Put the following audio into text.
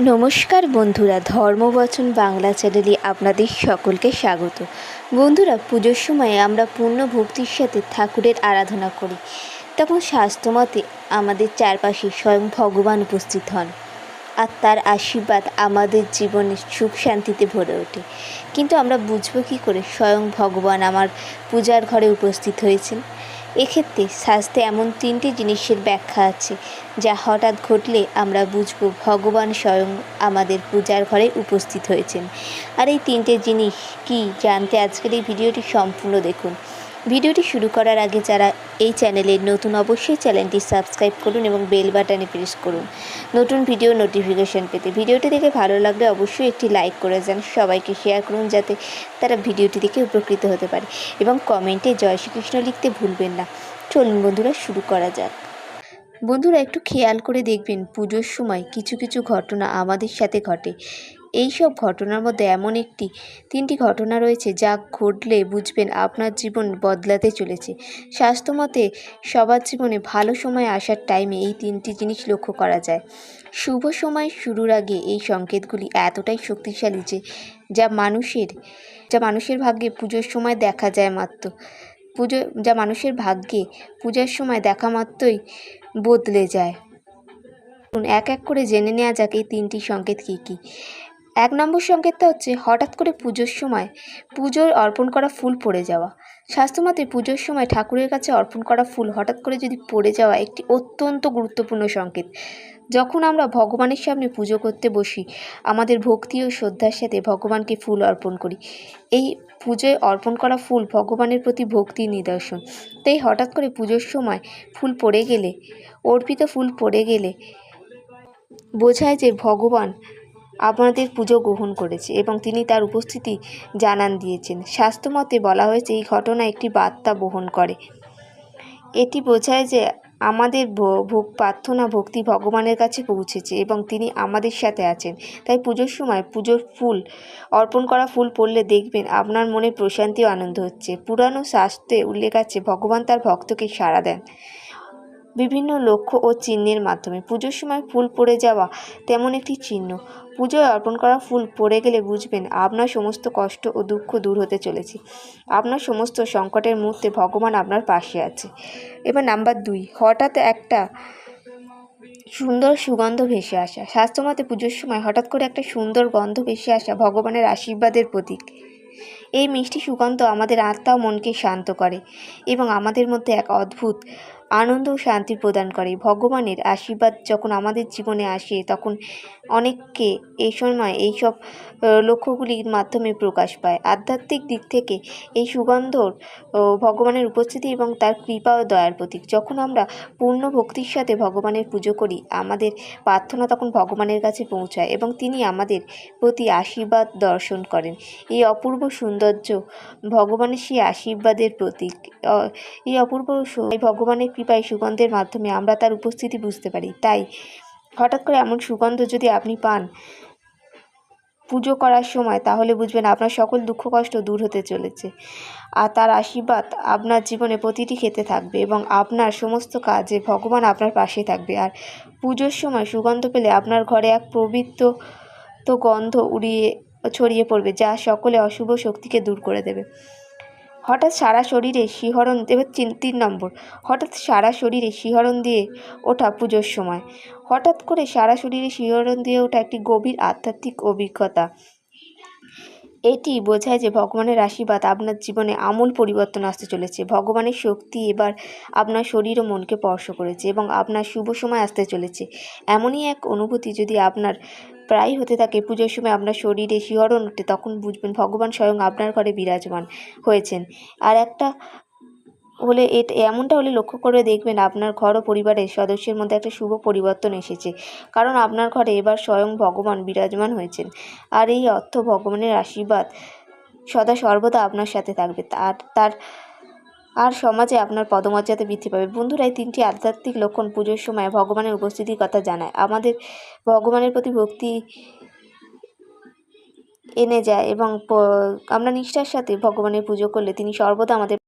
নমস্কার বন্ধুরা, ধর্মবচন বাংলা চ্যানেলে আপনাদের সকলকে স্বাগত। বন্ধুরা, পুজোর সময় আমরা পূর্ণ ভক্তির সাথে ঠাকুরের আরাধনা করি। তখন শাস্ত্রমতে আমাদের চারপাশে স্বয়ং ভগবান উপস্থিত হন। আর তার আশীর্বাদ আমাদের জীবনে সুখ শান্তিতে ভরে ওঠে। কিন্তু আমরা বুঝব কী করে স্বয়ং ভগবান আমার পূজার ঘরে উপস্থিত হয়েছেন? এক্ষেত্রে স্বাস্থ্যে এমন তিনটি জিনিসের ব্যাখ্যা আছে, যা হঠাৎ ঘটলে আমরা বুঝব ভগবান স্বয়ং আমাদের পূজার ঘরে উপস্থিত হয়েছেন। আর এই তিনটে জিনিস কি জানতে আজকের এই ভিডিওটি সম্পূর্ণ দেখুন। ভিডিওটি শুরু করার আগে যারা এই চ্যানেলে নতুন, অবশ্যই চ্যানেলটি সাবস্ক্রাইব করুন এবং বেল বাটনে প্রেস করুন। নতুন ভিডিও নোটিফিকেশান পেতে ভিডিওটি দেখে ভালো লাগলে অবশ্যই একটি লাইক করে যান, সবাইকে শেয়ার করুন যাতে তারা ভিডিওটি দেখে উপকৃত হতে পারে এবং কমেন্টে জয় শ্রীকৃষ্ণ লিখতে ভুলবেন না। চলুন বন্ধুরা, শুরু করা যাক। বন্ধুরা, একটু খেয়াল করে দেখবেন পুজোর সময় কিছু কিছু ঘটনা আমাদের সাথে ঘটে। এই সব ঘটনার মধ্যে এমন একটি, তিনটি ঘটনা রয়েছে যা ঘটলে বুঝবেন আপনার জীবন বদলাতে চলেছে। স্বাস্থ্যমতে সবার জীবনে ভালো সময় আসার টাইমে এই তিনটি জিনিস লক্ষ্য করা যায়। শুভ সময় শুরুর আগে এই সংকেতগুলি এতটাই শক্তিশালী যে, যা মানুষের যা মানুষের ভাগ্যে পুজোর সময় দেখা যায় মাত্র। পুজো, যা মানুষের ভাগ্যে পূজার সময় দেখা মাত্রই বদলে যায়। এক এক করে জেনে নেওয়া যাক এই তিনটি সংকেত কী কী। এক নম্বর সংকেতটা হচ্ছে হঠাৎ করে পুজোর সময় পুজোর অর্পণ করা ফুল পড়ে যাওয়া। স্বাস্থ্যমতে পুজোর সময় ঠাকুরের কাছে অর্পণ করা ফুল হঠাৎ করে যদি পড়ে যাওয়া একটি অত্যন্ত গুরুত্বপূর্ণ সংকেত। যখন আমরা ভগবানের সামনে পুজো করতে বসি, আমাদের ভক্তি ও শ্রদ্ধার সাথে ভগবানকে ফুল অর্পণ করি। এই পুজোয় অর্পণ করা ফুল ভগবানের প্রতি ভক্তি নিদর্শন। তাই হঠাৎ করে পুজোর সময় ফুল পড়ে গেলে, অর্পিত ফুল পড়ে গেলে বোঝায় যে ভগবান আপনাদের পুজো গ্রহণ করেছে এবং তিনি তার উপস্থিতি জানান দিয়েছেন। স্বাস্থ্যমতে বলা হয়েছে, এই ঘটনা একটি বার্তা বহন করে। এটি বোঝায় যে আমাদের ভোগ প্রার্থনা ভক্তি ভগবানের কাছে পৌঁছেছে এবং তিনি আমাদের সাথে আছেন। তাই পুজোর সময় পুজোর ফুল, অর্পণ করা ফুল পড়লে দেখবেন আপনার মনে প্রশান্তি ও আনন্দ হচ্ছে। পুরানো শাস্ত্রে উল্লেখ আছে, ভগবান তার ভক্তকে সাড়া দেন। বিভিন্ন লক্ষ্য ও চিহ্নের মাধ্যমে। পুজোর সময় ফুল পড়ে যাওয়া তেমন একটি চিহ্ন। পুজোয় অর্পণ করা ফুল পড়ে গেলে বুঝবেন আপনার সমস্ত কষ্ট ও দুঃখ দূর হতে চলেছে। আপনার সমস্ত সংকটের মুহূর্তে ভগবান আপনার পাশে আছে। এবার নাম্বার দুই, হঠাৎ একটা সুন্দর সুগন্ধ ভেসে আসা। স্বাস্থ্যমতে পুজোর সময় হঠাৎ করে একটা সুন্দর গন্ধ ভেসে আসা ভগবানের আশীর্বাদের প্রতীক। এই মিষ্টি সুগন্ধ আমাদের আত্মা ও মনকে শান্ত করে এবং আমাদের মধ্যে এক অদ্ভুত আনন্দ ও শান্তি প্রদান করে। ভগবানের আশীর্বাদ যখন আমাদের জীবনে আসে, তখন অনেককে এই সময় এইসব লক্ষ্যগুলির মাধ্যমে প্রকাশ পায়। আধ্যাত্মিক দিক থেকে এই সুগন্ধর ভগবানের উপস্থিতি এবং তার কৃপা ও দয়ার প্রতীক। যখন আমরা পূর্ণ ভক্তির সাথে ভগবানের পুজো করি, আমাদের প্রার্থনা তখন ভগবানের কাছে পৌঁছায় এবং তিনি আমাদের প্রতি আশীর্বাদ দর্শন করেন। এই অপূর্ব সৌন্দর্য ভগবানের সেই আশীর্বাদের প্রতীক। এই অপূর্ব ভগবানের কৃপায় সুগন্ধের মাধ্যমে আমরা তার উপস্থিতি বুঝতে পারি। তাই, হঠাৎ করে এমন সুগন্ধ যদি আপনি পান পুজো করার সময়, তাহলে বুঝবেন আপনার সকল দুঃখ কষ্ট দূর হতে চলেছে। আর তার আশীর্বাদ আপনার জীবনে প্রতিটি খেতে থাকবে এবং আপনার সমস্ত কাজে ভগবান আপনার পাশে থাকবে। আর পুজোর সময় সুগন্ধ পেলে আপনার ঘরে এক পবিত্র তো গন্ধ উড়িয়ে ছড়িয়ে পড়বে, যা সকলে অশুভ শক্তিকে দূর করে দেবে। হঠাৎ সারা শরীরে শিহরণ এবার তিন নম্বর। হঠাৎ সারা শরীরে শিহরণ দিয়ে ওঠা পুজোর সময়। হঠাৎ করে সারা শরীরে শিহরণ দিয়ে ওঠা একটি গভীর আধ্যাত্মিক অভিজ্ঞতা। এটি বোঝায় যে ভগবানের আশীর্বাদ আপনার জীবনে আমূল পরিবর্তন আসতে চলেছে। ভগবানের শক্তি এবার আপনার শরীর ও মনকে স্পর্শ করেছে এবং আপনার শুভ সময় আসতে চলেছে। এমনই এক অনুভূতি যদি আপনার প্রায় হতে থাকে। পুজোর সময় আপনার শরীরে শিহরণ ওঠে তখন বুঝবেন ভগবান স্বয়ং আপনার ঘরে বিরাজমান হয়েছেন। আর একটা হলে এটা, এমনটা হলে লক্ষ্য করে দেখবেন আপনার ঘর ও পরিবারের সদস্যের মধ্যে একটা শুভ পরিবর্তন এসেছে। কারণ আপনার ঘরে এবার স্বয়ং ভগবান বিরাজমান হয়েছেন। আর এই অর্থ ভগবানের আশীর্বাদ সদা সর্বদা আপনার সাথে থাকবে। তার তার আর সমাজে আপনার পদমর্যাদা বৃদ্ধি পাবে। বন্ধুরা, এই তিনটি আধ্যাত্মিক লক্ষণ পুজোর সময় ভগবানের উপস্থিতির কথা জানায়। আমাদের ভগবানের প্রতি ভক্তি এনে যায় এবং আমরা নিষ্ঠার সাথে ভগবানের পুজো করলে তিনি সর্বদা আমাদের